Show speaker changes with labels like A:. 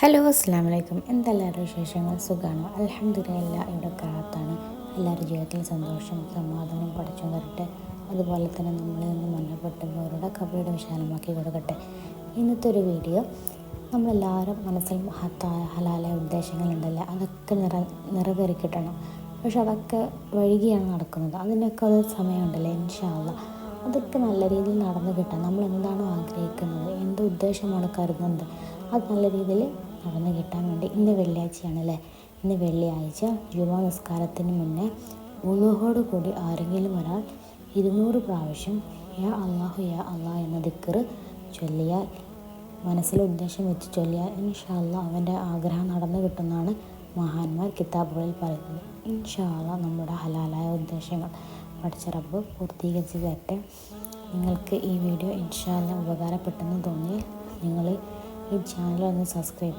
A: Hello അസ്സാം വലൈക്കും എന്തെല്ലാവരുടെ വിശേഷങ്ങൾ? സുഖമാണോ അലഹമില്ല ഇവിടെ കാത്താണ്. എല്ലാവരുടെ ജീവിതത്തിൽ സന്തോഷം സമാധാനം പഠിച്ചു തരട്ടെ. അതുപോലെ തന്നെ നമ്മളിൽ നിന്ന് മരണപ്പെട്ടവരുടെ കവിയുടെ വിശാലമാക്കി കൊടുക്കട്ടെ. ഇന്നത്തെ ഒരു വീഡിയോ നമ്മളെല്ലാവരും മനസ്സിൽ മഹത്തായ ഹലാലായ ഉദ്ദേശങ്ങളുണ്ടല്ലോ അതൊക്കെ നിറ നിറവേറി കിട്ടണം പക്ഷെ അതൊക്കെ വഴുകിയാണ് നടക്കുന്നത്. അതിനൊക്കെ ഒരു സമയമുണ്ടല്ലോ? ഇൻഷാല്ല അതൊക്കെ നല്ല രീതിയിൽ നടന്നു കിട്ടാൻ നമ്മൾ എന്താണോ ആഗ്രഹിക്കുന്നത്? എന്ത് ഉദ്ദേശമാണ് കരുതുന്നത്? അത് നല്ല രീതിയിൽ നടന്നു കിട്ടാൻ വേണ്ടി ഇന്ന് വെള്ളിയാഴ്ചയാണല്ലേ ഇന്ന് വെള്ളിയാഴ്ച യുവ നിസ്കാരത്തിന് മുന്നേ ഉളുഹോട് കൂടി ആരെങ്കിലും ഒരാൾ ഇരുന്നൂറ് പ്രാവശ്യം യാ അള്ളാഹു യാ അള്ളാഹ് എന്ന ദിക്കറ് ചൊല്ലിയാൽ മനസ്സിലെ ഉദ്ദേശം വെച്ച് ചൊല്ലിയാൽ ഇൻഷാല്ല അവന്റെ ആഗ്രഹം നടന്നു കിട്ടുന്നതാണ് മഹാന്മാർ കിതാബുകളിൽ പറയുന്നത്. ഇൻഷാല്ല നമ്മുടെ ഹലാലായ ഉദ്ദേശങ്ങൾ. പഠിച്ചറപ്പ് പൂർത്തീകരിച്ച് തരട്ടെ നിങ്ങൾക്ക് ഈ വീഡിയോ ഇൻഷാല്ല ഉപകാരപ്പെട്ടെന്ന് തോന്നിയാൽ നിങ്ങൾ ഈ ചാനൽ ഒന്ന് സബ്സ്ക്രൈബ്